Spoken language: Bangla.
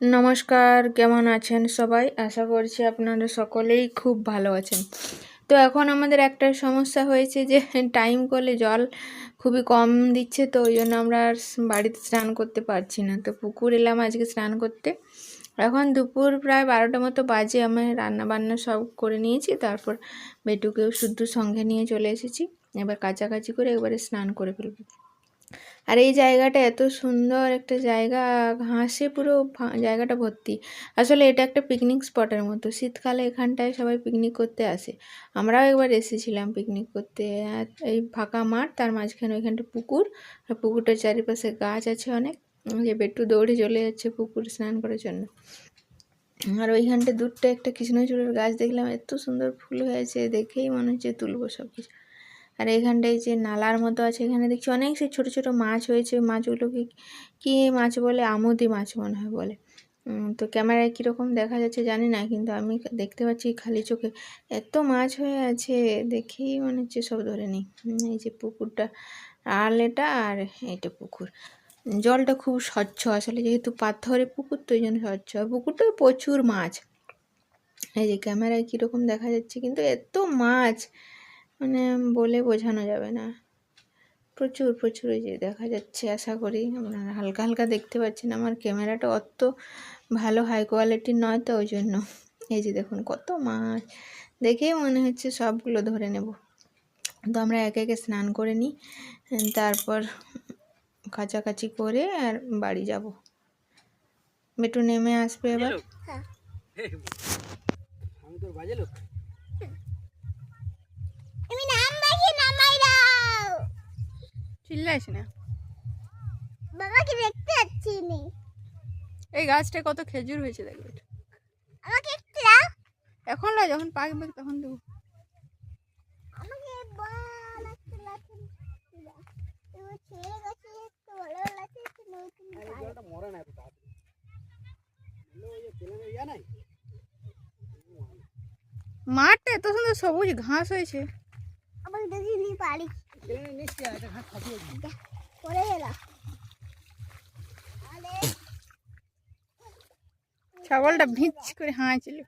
নমস্কার, কেমন আছেন সবাই? আশা করছি আপনারা সকলেই খুব ভালো আছেন। তো এখন আমাদের একটা সমস্যা হয়েছে যে টাইম করলে জল খুবই কম দিচ্ছে, তো ওই জন্য আমরা আর বাড়িতে স্নান করতে পারছি না। তো পুকুর এলাম আজকে স্নান করতে। এখন দুপুর প্রায় বারোটা মতো বাজে, আমি রান্না বান্না সব করে নিয়েছি, তারপর বেটুকেও শুদ্ধ সঙ্গে নিয়ে চলে এসেছি। এবার কাছাকাছি করে একবারে স্নান করে ফেলব। আর এই জায়গাটা এত সুন্দর একটা জায়গা, ঘাসে পুরো জায়গাটা ভর্তি। আসলে এটা একটা পিকনিক স্পটের মতো। শীতকালে এখানটায় সবাই পিকনিক করতে আসে। আমরাও একবার এসেছিলাম পিকনিক করতে। এই ফাঁকা মাঠ, তার মাঝখানে ওইখানটা পুকুর। আর পুকুরটার চারিপাশে গাছ আছে অনেক। যে বেটু দৌড়ে চলে যাচ্ছে পুকুর স্নান করার জন্য। আর ওইখানটা দূরটা একটা কৃষ্ণচূড়ের গাছ দেখলাম। এত সুন্দর ফুল হয়েছে, দেখেই মনে হচ্ছে তুলবো সব কিছু আর এখানটায় যে নালার মতো আছে, এখানে দেখছি অনেক সে ছোটো ছোটো মাছ হয়েছে। মাছগুলোকে কী মাছ বলে? আমুদি মাছ মনে হয় বলে। তো ক্যামেরায় কীরকম দেখা যাচ্ছে জানি না, কিন্তু আমি দেখতে পাচ্ছি খালি চোখে এত মাছ হয়ে আছে, দেখেই মনে হচ্ছে সব ধরে নিই। এই যে পুকুরটা, আল এটা আর এটা পুকুর। জলটা খুব স্বচ্ছ, আসলে যেহেতু পাথরে পুকুর, তো ওই জন্য স্বচ্ছ। আর পুকুরটায় প্রচুর মাছ। এই যে ক্যামেরায় কীরকম দেখা যাচ্ছে, কিন্তু এত মাছ মানে বলে বোঝানো যাবে না। প্রচুর প্রচুর এই যে দেখা যাচ্ছে আশা করি আপনারা হালকা হালকা দেখতে পাচ্ছেন। আমার ক্যামেরাটা অত ভালো হাই কোয়ালিটির নয় তো ওই জন্য এই যে দেখুন কত মাছ। দেখেই মনে হচ্ছে সবগুলো ধরে নেব। তো আমরা একে একে স্নান করে নিই তারপর কাছাকাছি করে আর বাড়ি যাব। বেটু নেমে আসবে এবার। আমি তোর বাজে লোক তুমি নাম দেখি নামাই দাও চিল্লাইস না। বাবাকে দেখতে যাচ্ছি নি এই গাছটায় কত খেজুর হয়েছে দেখবে আমাকে একটু দাও। এখন না যখন পাকবে তখন দেবো। আমাকে মাঠটা এত সুন্দর সবুজ ঘাস হয়েছে। আমাকে দেখি নি পারি গেলাম আরে ছাগলটা ভিঁচ করে হাঁচছিল